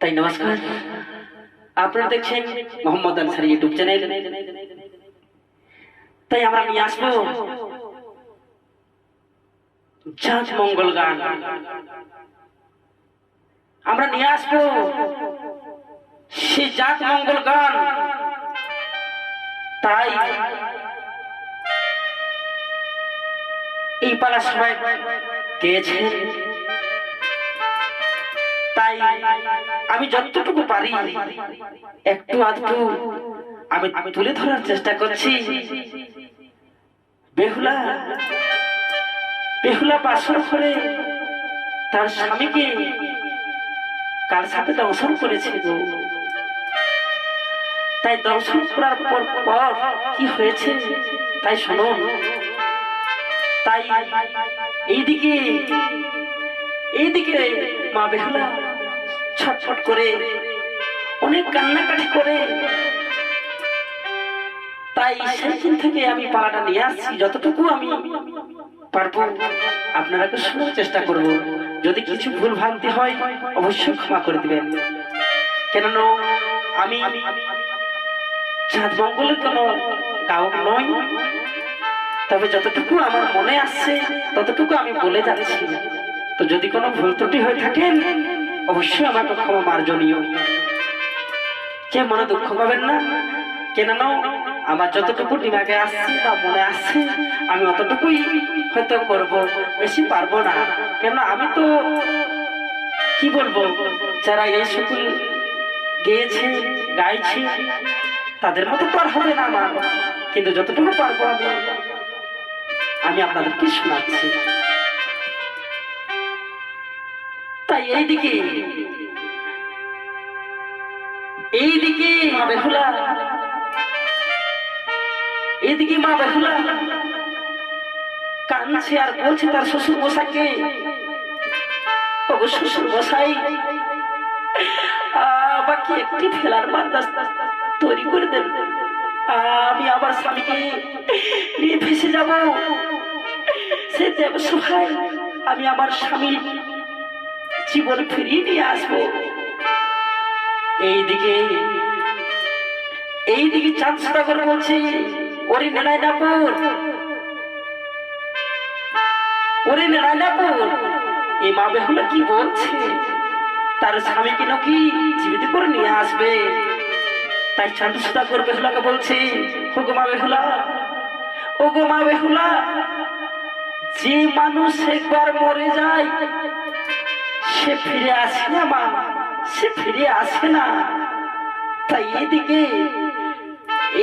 তাই নমস্কার। আপনারা দেখছেন মোহাম্মদ আনসারি ইউটিউব চ্যানেল। তাই আমরা নিয়ে আসব চাঁদ মঙ্গল গান। আমরা নিয়ে আসব সে জাত মঙ্গল গান। তাই এই পালা সবাই গেয়েছে তাই আমি যতটুকু পারি, একটু আধটু আমি তুলে ধরার চেষ্টা করছি। বেহুলা বেহুলা বাসর করে তার স্বামীকে কার সাথে দর্শন করেছে তাই দর্শন করার পর পর কি হয়েছে, তাই শুনুন তাই এইদিকে এইদিকে মা বেহুলা। ছটফট করে, অনেক কান্নাকাটি করে। তাই সেই দিন থেকে আমি পালাটা নিয়ে আসছি, যতটুকু আমি পারব। আপনারাকে শোনার চেষ্টা করব। যদি কিছু ভুল ভ্রান্তি হয়, অবশ্যই ক্ষমা করে দিবেন। কেননা, আমি চাঁদ মঙ্গলের কোনো গায়ক নই। তবে যতটুকু আমার মনে আসছে, ততটুকু আমি বলে যাচ্ছি। তো যদি কোনো ভুল ত্রুটি হয়ে থাকেন অবশ্যই আমাকে ক্ষমা মার্জনীয়। কে মনে দুঃখ পাবেন না? কেন আমার যতটুকু দিমাগে আসছে বা মনে আসছে আমি অতটুকুই হয়তো করব, বেশি পারব না। কেন আমি তো কি বলব? যারা এই সকল গেয়েছে, গাইছে, তাদের মতো আর হবে না আমার। কিন্তু যতটুকু পারব আমি আমি আপনাদেরকে শোনাচ্ছি। তাই এইদিকে। এইদিকে মা বেহুলা। এইদিকে মা বেহুলা। কানছে আর বলছে তার শ্বশুর মশাইকে। শ্বশুর মশাই, আমাকে একটি ফেলার বান্দাস তৈরি করে দেন। আমি আমার স্বামীকে নিয়ে ভেসে যাব। সে দেব সহায় আমি আমার স্বামীর জীবন ফিরিয়ে নিয়ে আসব। এইদিকে এইদিকে চাঁদ সদাগর বলছে, ওরে নারায়ণাপুর ওরে নারায়ণাপুর। এই মা বেহুলা কি বলছে? তার স্বামীকে নাকি জীবিত করে নিয়ে আসবে? তাই চাঁদ সদাগর বেহুলাকে বলছে ও গো মা বেহুলা ও গো মা বেহুলা, যে মানুষ একবার মরে যায় সে ফিরে আসে না মা, সে ফিরে আসে না। তাই এদিকে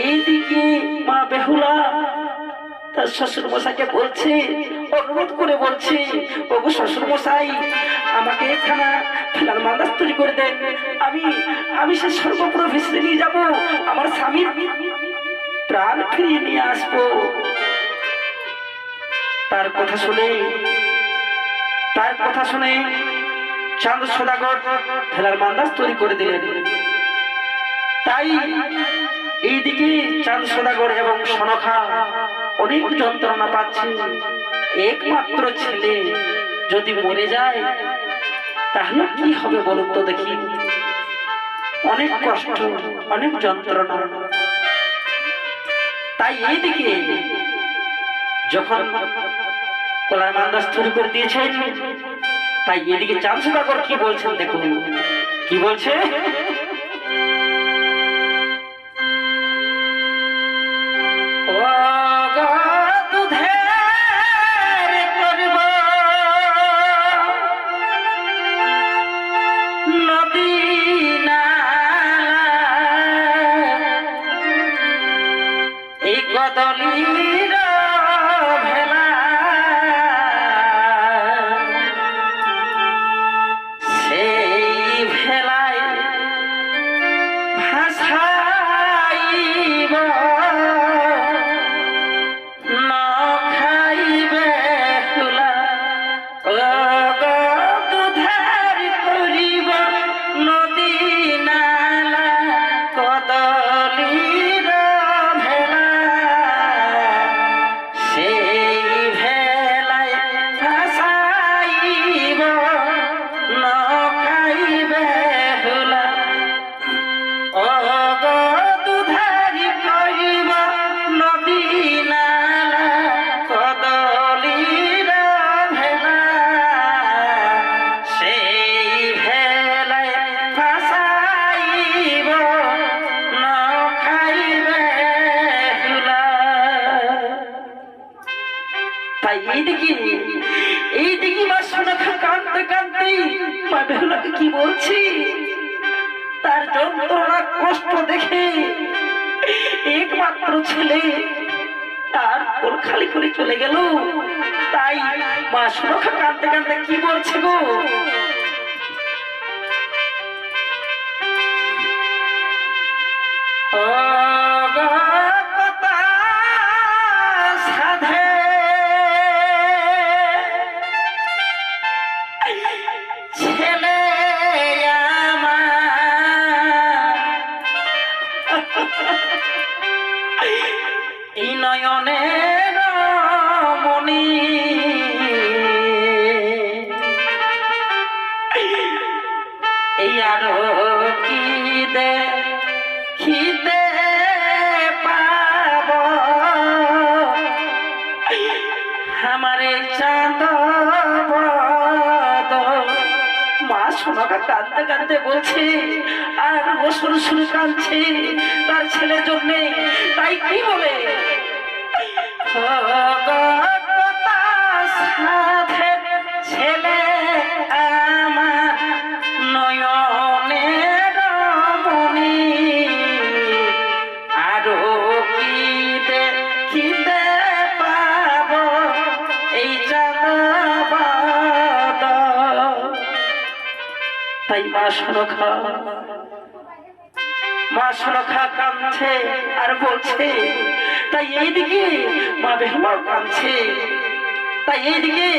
এইদিকে মা বেহুলা তার শ্বশুর মশাইকে বলছে, অনুরোধ করে বলছে, ওগো শ্বশুর মশাই আমাকে এখানা ফেলার মাদাস তৈরি করে দেন। আমি আমি সে সর্বপুর ভেসে নিয়ে যাব, আমার স্বামীর প্রাণ ফিরিয়ে নিয়ে আসব। তার কথা শুনে, তার কথা শুনে চাঁদ সদাগর ফেলার মান্দাজ তৈরি করে দিলেন। তাই এইদিকে চাঁদ সদাগর এবং সনখা অনেক যন্ত্রণা পাচ্ছে একমাত্র ছেলে যদি মরে যায়, তাহলে কি হবে বলুন তো দেখি। অনেক কষ্ট, অনেক যন্ত্রণা। তাই এইদিকে যখন কলার মান্দাজ তৈরি করে দিয়েছেন তাই এদিকে চাঁদ সদাগর কি বলছেন দেখুন। কি বলছে? এই কদলির এইদিকে এইদিকে মা সোনাখা কাঁদতে কাঁদতে মা কি বলছি? তার যন্ত্রণা কষ্ট দেখে একমাত্র ছেলে তার কোল খালি করে চলে গেল। তাই মা সুরক্ষা কাঁদতে কাঁদতে কি বলছে গো? এই আরও কি দে খিদে পাব। আমারে চাঁদ মা সোনাকা কাঁদতে কাঁদতে বলছে, আর ও শুরু শুরু তার ছেলের জন্য, তাই কি বলে? ছেলে তাই মা সুরক্ষা মা সুরক্ষা কাঁদছে আর বলছে, তাই এইদিকে মা বেহুলা কাঁদছে। তাই এইদিকে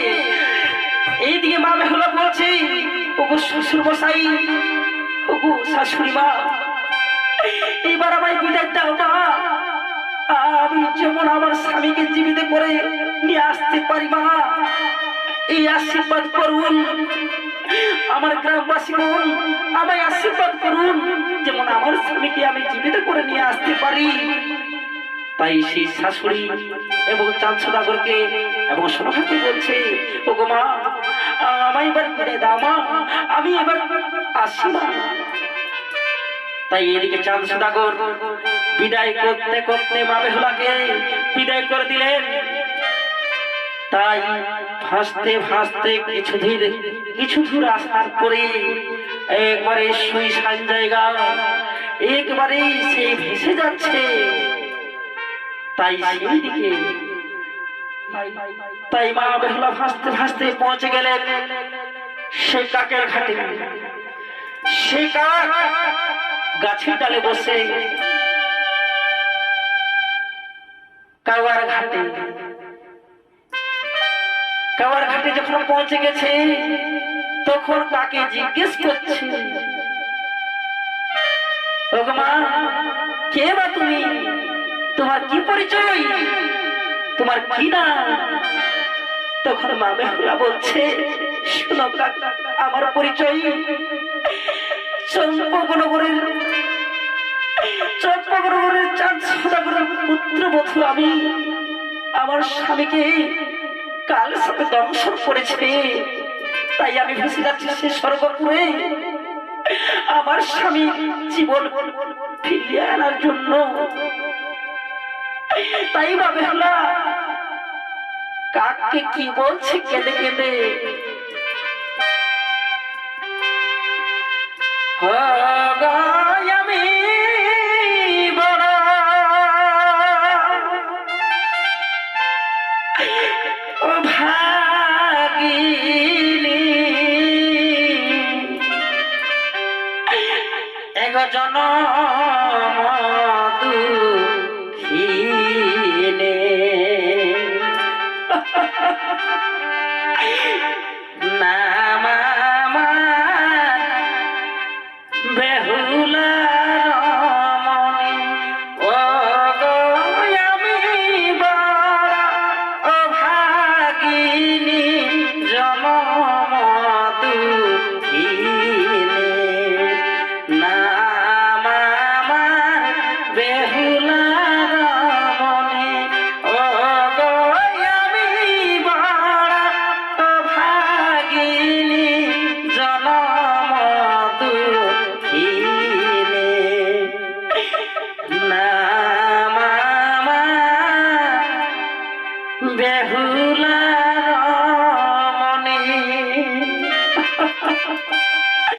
এইদিকে মা বেহুলা বলছে, ওগো শ্বশুর মশাই, ওগো শাশুড়ি মা এইবার আমায় বিদায় দাও মা। আমি যেমন আমার স্বামীকে জীবিত করে নিয়ে আসতে পারি মা, এই আশীর্বাদ করুন। আমার গ্রামবাসী বোন, আমায় আশীর্বাদ করুন, যেমন আমার স্বামীকে আমি জীবিত করে নিয়ে আসতে পারি। তাই সেই শাশুড়ি এবং চাঁদ এবং সোনাকে বলছে ও গো মা, আমায় এবার করে দাও মা, আমি এবার আসি তাই এদিকে চাঁদ সদাগর বিদায় করতে করতে মা বেহুলাকে বিদায় করে দিলেন। তাই ভাসতে ভাসতে কিছু ধীরে কিছু দূর আসার পরে একবারে সুইসান জায়গা, একবারে সে ভেসে যাচ্ছে। তাই সেই দিকে তাই মা বেহুলা ভাসতে ভাসতে পৌঁছে গেলেন সে কাকের ঘাটে। সে কাক গাছের ডালে বসে, কাওয়ার ঘাটে। কাওয়ার ঘাটে যখন পৌঁছে গেছে, তখন তাকে জিজ্ঞেস করছে কে বা তুমি? তোমার কি পরিচয়? তোমার কি না তখন মা বেহুলা বলছে, শোনো আমার পরিচয় চম্পকনগরের চম্পকনগরের চাঁদ সদাগরের পুত্র বধূ আমি। আমার স্বামীকে কাল সাথে দংশন করেছে। তাই আমি ভেসে যাচ্ছি সে স্বর্গপুরে আমার স্বামী জীবন ফিরিয়ে আনার জন্য। তাই ভাবে হলা কাককে কি বলছে কেঁদে কেঁদে? হগাই এক দুঃখিনে